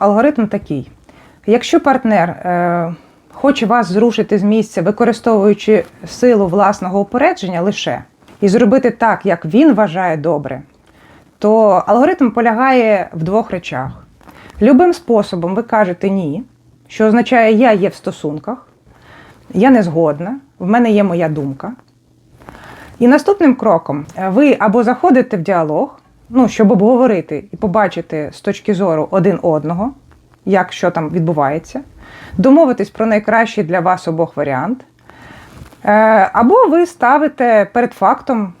Алгоритм такий: якщо партнер е, хоче вас зрушити з місця, використовуючи силу власного упередження лише і зробити так, як він вважає добре, то алгоритм полягає в двох речах. Любим способом ви кажете ні, що означає, я є в стосунках, я не згодна, в мене є моя думка. І наступним кроком е, ви або заходите в діалог, ну, щоб обговорити і побачити з точки зору один одного, як що там відбувається, домовитись про найкращий для вас обох варіант. Е, Або ви ставите перед фактом,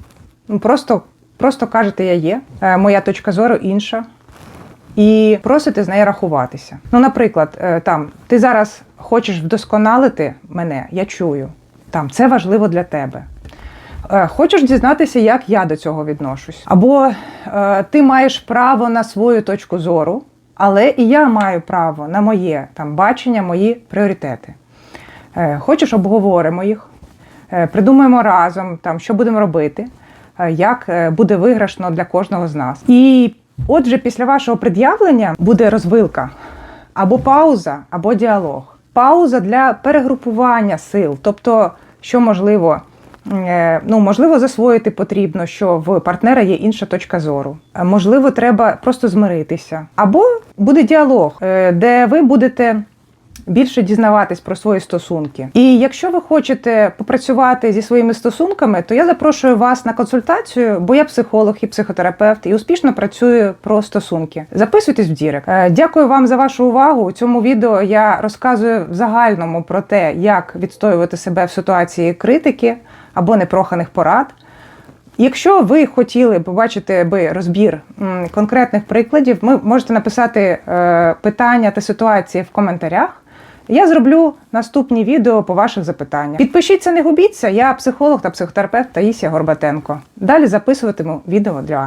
ну, просто, просто кажете, я є, е, моя точка зору інша. І просите з нею рахуватися. Ну, наприклад, е, там ти зараз хочеш вдосконалити мене, я чую. Там це важливо для тебе. Е, Хочеш дізнатися, як я до цього відношусь? Або е, ти маєш право на свою точку зору, але і я маю право на моє там бачення, мої пріоритети. Е, Хочеш, обговоримо їх, придумаємо разом, там, що будемо робити, як буде виграшно для кожного з нас. І отже, після вашого пред'явлення буде розвилка або пауза, або діалог. Пауза для перегрупування сил, тобто, що можливо. Е, Ну, можливо, засвоїти потрібно, що в партнера є інша точка зору. Е, Можливо, треба просто змиритися. Або буде діалог, е, де ви будете більше дізнаватись про свої стосунки. І якщо ви хочете попрацювати зі своїми стосунками, то я запрошую вас на консультацію, бо я психолог і психотерапевт і успішно працюю про стосунки. Записуйтесь в Дірек. Е, Дякую вам за вашу увагу. У цьому відео я розказую в загальному про те, як відстоювати себе в ситуації критики або непроханих порад. Якщо ви хотіли побачити би розбір конкретних прикладів, ви можете написати е, питання та ситуації в коментарях. Я зроблю наступні відео по ваших запитаннях. Підпишіться, не губіться. Я психолог та психотерапевт Таїсія Горбатенко. Далі записуватиму відео для вас.